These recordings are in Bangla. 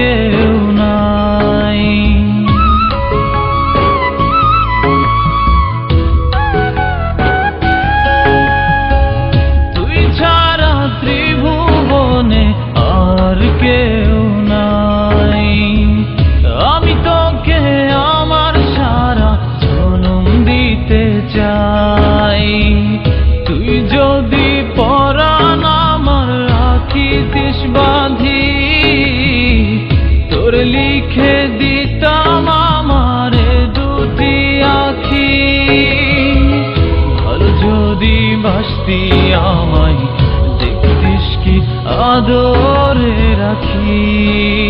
আর বাসতি আমায় দেখতিস কি আদরে রাখি?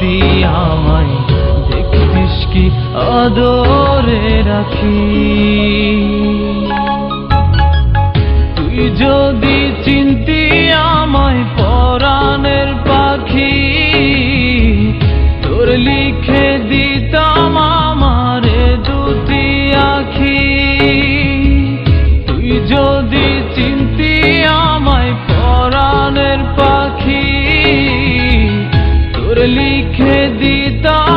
বাসতি আমায় দেখতিস কি আদরে রাখি? তুই যদি পরাণের পাখি তোর লিখে দিতাম